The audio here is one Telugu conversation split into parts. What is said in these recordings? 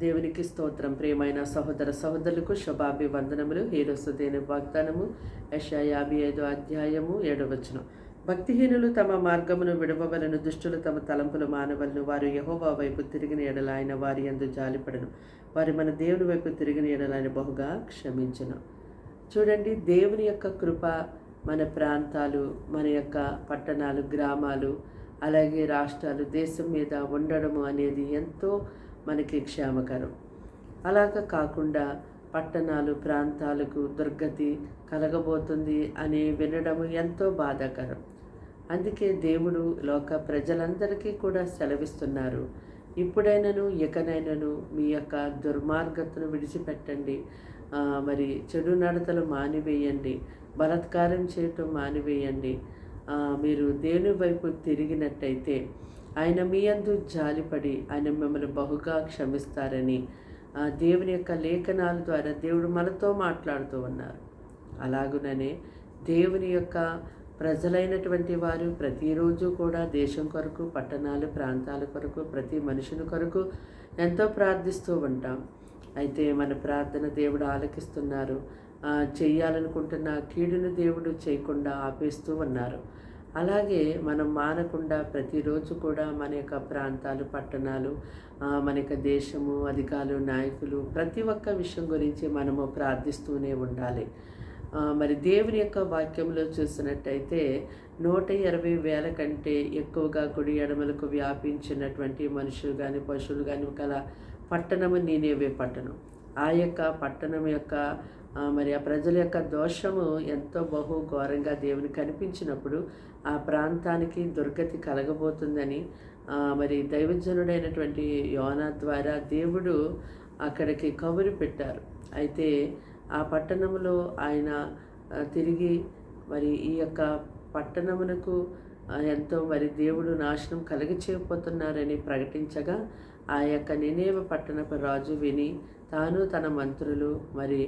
దేవునికి స్తోత్రం. ప్రేమైన సహోదర సహోదరులకు శుభాభివందనములు. హీరోసు దేని వాగ్దానము యశా యాభై ఐదు అధ్యాయము ఏడవచ్చును భక్తిహీనులు తమ మార్గమును విడవవలను దుష్టులు తమ తలంపులు మానవలను వారు యహోవా వైపు తిరిగిన ఎడల ఆయన వారి యందు జాలిపడను. వారు మన దేవుని వైపు తిరిగిన ఎడల ఆయన బహుగా క్షమించను. చూడండి దేవుని యొక్క కృప మన ప్రాంతాలు మన యొక్క పట్టణాలు గ్రామాలు అలాగే రాష్ట్రాలు దేశం మీద ఉండడము అనేది ఎంతో మనకి క్షేమకరం. అలాగ కాకుండా పట్టణాలు ప్రాంతాలకు దుర్గతి కలగబోతుంది అని వినడము ఎంతో బాధాకరం. అందుకే దేవుడు లోక ప్రజలందరికీ కూడా సెలవిస్తున్నారు. ఇప్పుడైనను ఇకనైనను మీ యొక్క దుర్మార్గతను విడిచిపెట్టండి. మరి చెడు నడతలు మానివేయండి. బలాత్కారం చేయటం మానివేయండి. మీరు దేని వైపు తిరిగినట్టయితే ఆయన మీ అందు జాలిపడి ఆయన మిమ్మల్ని బహుగా క్షమిస్తారని ఆ, దేవుని యొక్క లేఖనాల ద్వారా దేవుడు మనతో మాట్లాడుతూ ఉన్నారు. అలాగుననే దేవుని యొక్క ప్రజలైనటువంటి వారు ప్రతిరోజు కూడా దేశం కొరకు పట్టణాలు ప్రాంతాల కొరకు ప్రతి మనుషుని కొరకు ఎంతో ప్రార్థిస్తూ ఉంటాం. అయితే మన ప్రార్థన దేవుడు ఆలకిస్తున్నారు. చేయాలనుకుంటున్న కీడును దేవుడు చేయకుండా ఆపేస్తూ ఉన్నారు. అలాగే మనం మానకుండా ప్రతిరోజు కూడా మన యొక్క ప్రాంతాలు పట్టణాలు మన యొక్క దేశము అధికారులు నాయకులు ప్రతి ఒక్క విషయం గురించి మనము ప్రార్థిస్తూనే ఉండాలి. మరి దేవుని యొక్క వాక్యంలో చూసినట్టయితే నూట ఇరవై వేల కంటే ఎక్కువగా కుడి ఎడమలకు వ్యాపించినటువంటి మనుషులు కానీ పశువులు కానీ గల పట్టణము నేనేవే పట్టణం ఆ యొక్క పట్టణం యొక్క మరి ఆ ప్రజల యొక్క దోషము ఎంతో బహు ఘోరంగా దేవుని కనిపించినప్పుడు ఆ ప్రాంతానికి దుర్గతి కలగబోతుందని మరి దైవజనుడైనటువంటి యోన ద్వారా దేవుడు అక్కడికి కబురు పెట్టారు. అయితే ఆ పట్టణంలో ఆయన తిరిగి మరి ఈ యొక్క పట్టణమునకు ఎంతో మరి దేవుడు నాశనం కలగచేయబోతున్నారని ప్రకటించగా ఆ యొక్క నినేవ పట్టణపు రాజు విని తాను తన మంత్రులు మరి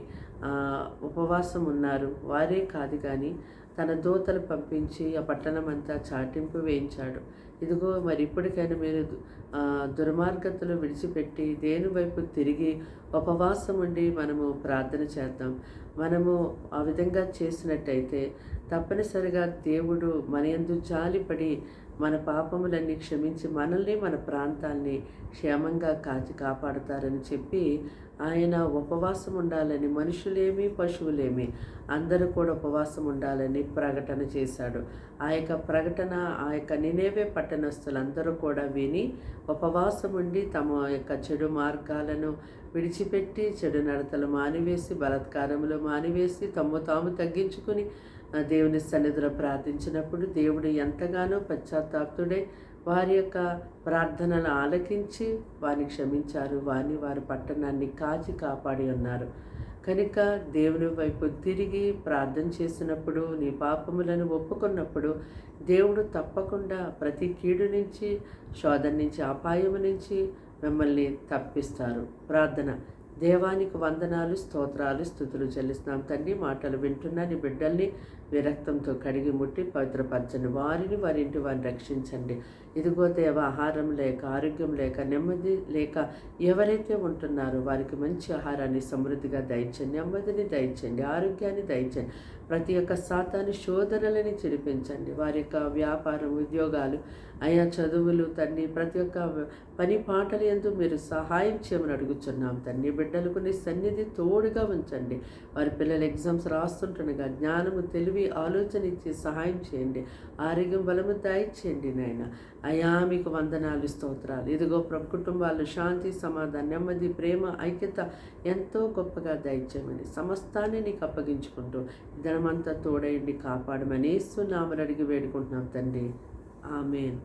ఉపవాసం ఉన్నారు. వారే కాదు కానీ తన దూతలు పంపించి ఆ పట్టణమంతా చాటింపు వేయించాడు. ఇదిగో మరి ఇప్పటికైనా మీరు దుర్మార్గతలు విడిచిపెట్టి దేని వైపు తిరిగి ఉపవాసం ఉండి మనము ప్రార్థన చేద్దాం. మనము ఆ విధంగా చేసినట్టయితే తప్పనిసరిగా దేవుడు మన యందు జాలిపడి మన పాపములన్నీ క్షమించి మనల్ని మన ప్రాంతాల్ని క్షేమంగా కాచి కాపాడుతారని చెప్పి ఆయన ఉపవాసం ఉండాలని మనుషులేమి పశువులేమి అందరూ కూడా ఉపవాసం ఉండాలని ప్రకటన చేశాడు. ఆ యొక్క ప్రకటన ఆ యొక్క నినేవే పట్ట పట్టణస్థులందరూ కూడా విని ఉపవాసం ఉండి తమ యొక్క చెడు మార్గాలను విడిచిపెట్టి చెడు నడతలు మానివేసి బలత్కారములు మానివేసి తమ్ము తాము తగ్గించుకుని దేవుని సన్నిధిలో ప్రార్థించినప్పుడు దేవుడు ఎంతగానో పశ్చాత్తాప్తుడై వారి యొక్క ప్రార్థనలు ఆలకించి వారిని క్షమించారు. వారిని వారి పట్టణాన్ని కాచి కాపాడి ఉన్నారు. కనుక దేవుని వైపు తిరిగి ప్రార్థన చేసినప్పుడు నీ పాపములను ఒప్పుకున్నప్పుడు దేవుడు తప్పకుండా ప్రతి కీడు నుంచి శోధన నుంచి అపాయం నుంచి మిమ్మల్ని తప్పిస్తారు. ప్రార్థన దేవానికి వందనాలు స్తోత్రాలు స్థుతులు చెల్లిస్తున్నాం. తండ్రి మాటలు వింటున్న నీ బిడ్డల్ని విరక్తంతో కడిగి ముట్టి పవిత్రపరచండి. వారిని వారి ఇంటి వారిని రక్షించండి. ఇదిగో దేవ ఆహారం లేక ఆరోగ్యం లేక నెమ్మది లేక ఎవరైతే ఉంటున్నారో వారికి మంచి ఆహారాన్ని సమృద్ధిగా దయచండి. నెమ్మదిని దయచండి. ఆరోగ్యాన్ని దయచండి. ప్రతి ఒక్క శాతాన్ని శోధనలని చిరిపించండి వారి యొక్క వ్యాపారం ఉద్యోగాలు అయా చదువులు తండ్రి ప్రతి ఒక్క పని పాటలు ఎందు మీరు సహాయం చేయమని అడుగుతున్నాం తండ్రి బిడ్డలకు నీ సన్నిధి తోడుగా ఉంచండి. వారి పిల్లలు ఎగ్జామ్స్ రాస్తుంటుండగా జ్ఞానము తెలివి ఆలోచన ఇచ్చి సహాయం చేయండి. ఆరోగ్యం బలము దయచేయండి నాయన. అయా మీకు వందనాలు స్తోత్రాలు. ఇదిగో ప్రభు కుటుంబాలు శాంతి సమాధానం నెమ్మది ప్రేమ ఐక్యత ఎంతో గొప్పగా దయచేయమని సమస్తాన్ని నీకు అప్పగించుకుంటూ ధనమంతా తోడయండి కాపాడమని ఇస్తున్నామని అడిగి వేడుకుంటున్నాం తండ్రి. ఆమెన్.